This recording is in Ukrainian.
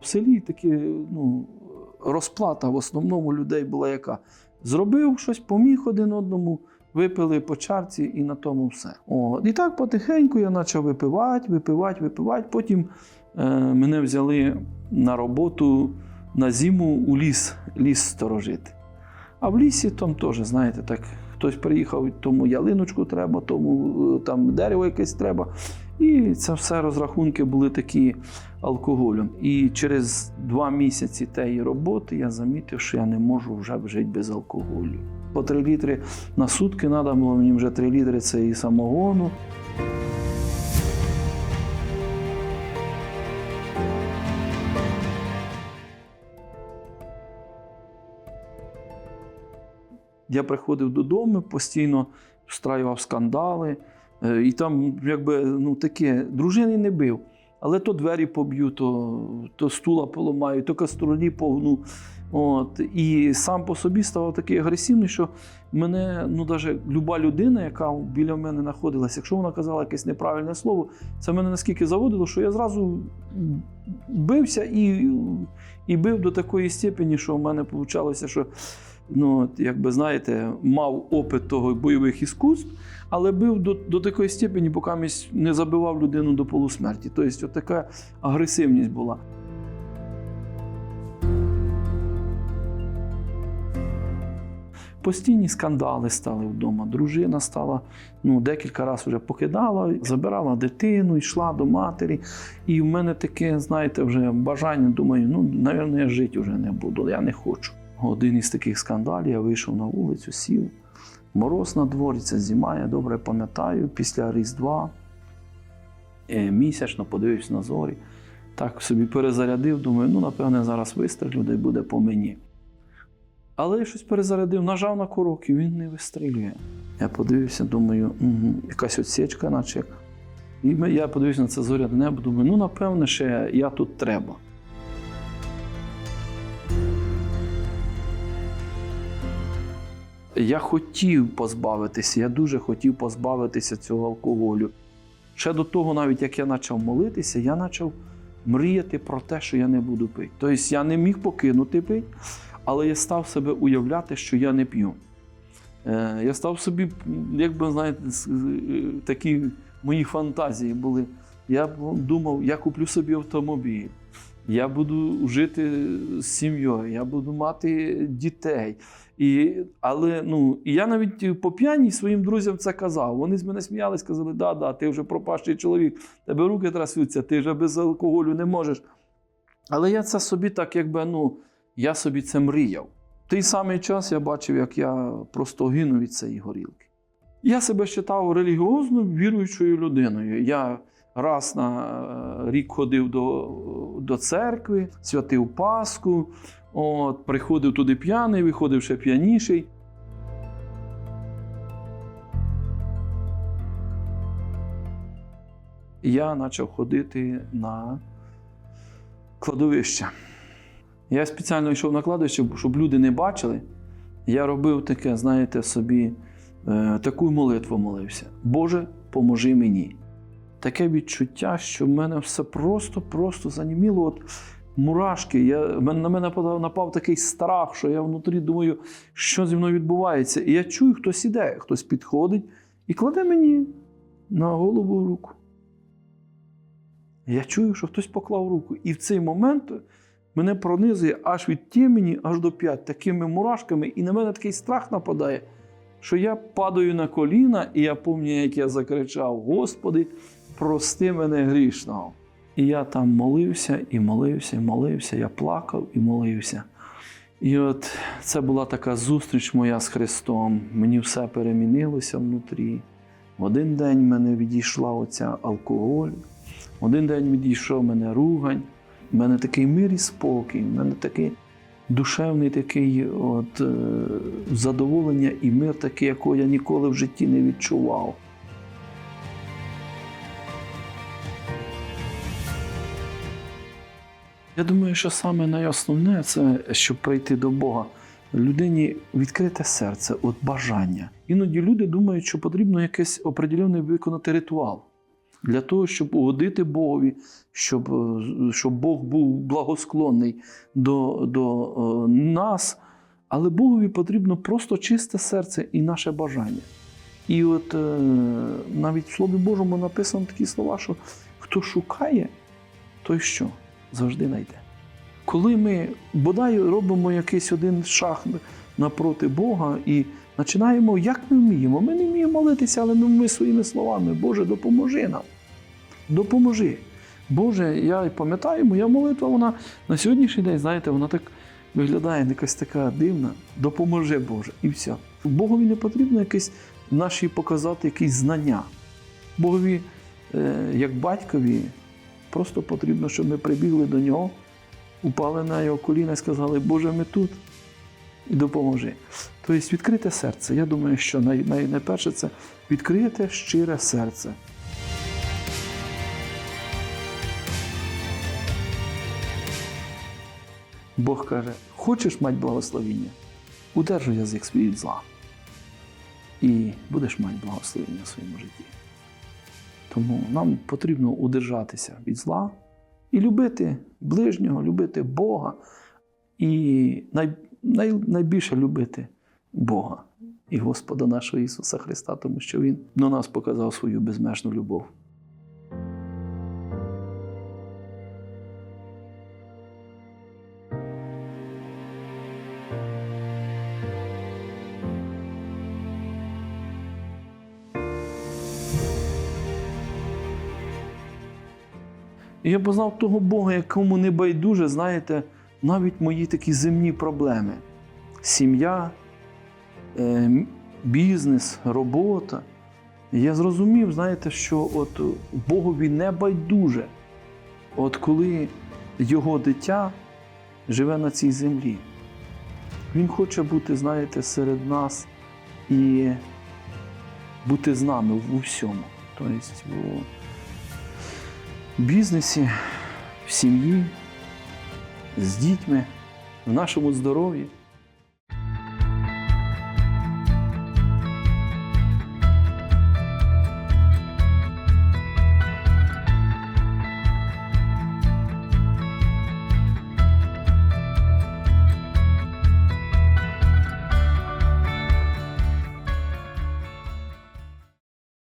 В селі такі, ну, розплата в основному людей була яка. Зробив щось, поміг один одному, випили по чарці і на тому все. О, і так потихеньку я почав випивати, випивати, випивати. Потім е, мене взяли на роботу на зиму у ліс, ліс сторожити. А в лісі там теж, знаєте, так, хтось приїхав, тому ялиночку треба, тому е, там дерево якесь треба. І це все розрахунки були такі алкоголем. І через два місяці тієї роботи я замітив, що я не можу вже жити без алкоголю. По три літри на сутки треба було мені вже три літри це і самогону. Я приходив додому, постійно встраював скандали. Е, І там, якби, ну таке, дружини не бив. Але то двері поб'ю, то, то стула поламаю, то каструлі погну. От. І сам по собі ставав такий агресивний, що мене, ну, навіть люба людина, яка біля мене знаходилася, якщо вона казала якесь неправильне слово, це мене наскільки заводило, що я зразу бився і, і бив до такої степені, що в мене вийшло, що ну, якби знаєте, мав опит того бойових іскусств, але бив до, до такої степені, поки не забивав людину до полусмерті. Тобто, от така агресивність була. Постійні скандали стали вдома. Дружина стала ну, декілька разів вже покидала, забирала дитину, йшла до матері. І в мене таке, знаєте, вже бажання, думаю, ну, напевно, я жити вже не буду, я не хочу. Один із таких скандалів я вийшов на вулицю, сів. Мороз на дворі, це зима, я добре пам'ятаю, після Різдва е, місячно подивився на зорі. Так собі перезарядив, думаю, ну, напевне, зараз вистрілю, де буде по мені. Але я щось перезарядив, нажав на курок і він не вистрілює. Я подивився, думаю, угу, якась отсічка, наче. І я подивився на це зоряне небо, думаю, ну, напевне, ще я тут треба. Я хотів позбавитися, я дуже хотів позбавитися цього алкоголю. Ще до того, навіть як я почав молитися, я почав мріяти про те, що я не буду пити. Тобто я не міг покинути пити, але я став себе уявляти, що я не п'ю. Е, Я став собі, як би знаєте, е, такі мої фантазії були. Я думав, я куплю собі автомобіль, я буду жити з сім'єю, я буду мати дітей. І, але ну, і я навіть по п'яні своїм друзям це казав. Вони з мене сміялись, казали, да, да, ти вже пропащий чоловік, тебе руки трасуться, ти вже без алкоголю не можеш. Але я це собі так, якби, ну, я собі це мріяв. В той самий час я бачив, як я просто гину від цієї горілки. Я себе вважав релігіозно віруючою людиною. Я раз на е, рік ходив до, до церкви, святив Пасху, от, приходив туди п'яний, виходив ще п'яніший. Я почав ходити на кладовище. Я спеціально йшов на кладовище, щоб люди не бачили. Я робив таке, знаєте, собі е, таку молитву молився. Боже, поможи мені. Таке відчуття, що в мене все просто-просто заніміло. От мурашки. Я, на мене напав, напав такий страх, що я внутрі думаю, що зі мною відбувається. І я чую, хтось іде, хтось підходить і кладе мені на голову руку. Я чую, що хтось поклав руку. І в цей момент мене пронизує аж від тімені, аж до п'ять, такими мурашками, і на мене такий страх нападає, що я падаю на коліна, і я пам'ятаю, як я закричав: Господи, прости мене грішного. І я там молився, і молився, і молився, я плакав і молився. І от це була така зустріч моя з Христом. Мені все перемінилося внутрі. В один день мене відійшла оця алкоголь, в один день відійшов мене ругань, в мене такий мир і спокій, в мене такий душевний такий от, е, задоволення і мир такий, якого я ніколи в житті не відчував. Я думаю, що саме найосновне це щоб прийти до Бога. Людині відкрите серце, от бажання. Іноді люди думають, що потрібно якийсь определений виконати ритуал. для того, щоб угодити Богові, щоб, е, щоб Бог був благосклонний до, до е, нас. Але Богові потрібно просто чисте серце і наше бажання. І от е, навіть в Слові Божому написано такі слова, що хто шукає, той що? Завжди знайде. Коли ми бодай робимо якийсь один шаг напроти Бога і починаємо, як ми вміємо. Ми не вміємо молитися, але ми, ми своїми словами, Боже, допоможи нам. Допоможи. Боже, я пам'ятаю, моя молитва, вона на сьогоднішній день, знаєте, вона так виглядає якась така дивна. Допоможи, Боже, і все. Богові не потрібно якесь наші показати якісь знання. Богові, е, як батькові, просто потрібно, щоб ми прибігли до нього, упали на його коліна і сказали, Боже, ми тут і допоможи. Тобто відкрите серце. Я думаю, що най, най, найперше це відкрите щире серце. Бог каже: хочеш мати благословіння, удержуй язик свій від зла. І будеш мати благословення в своєму житті. Тому нам потрібно удержатися від зла і любити ближнього, любити Бога, і най, най, найбільше любити Бога і Господа нашого Ісуса Христа, тому що Він до нас показав свою безмежну любов. І я познав того Бога, якому не байдуже, знаєте, навіть мої такі земні проблеми. Сім'я, е, бізнес, робота. Я зрозумів, знаєте, що от Богові не байдуже, от коли його дитя живе на цій землі. Він хоче бути, знаєте, серед нас і бути з нами у всьому. Тобто, бізнесі, в сім'ї, з дітьми, в нашому здоров'ї.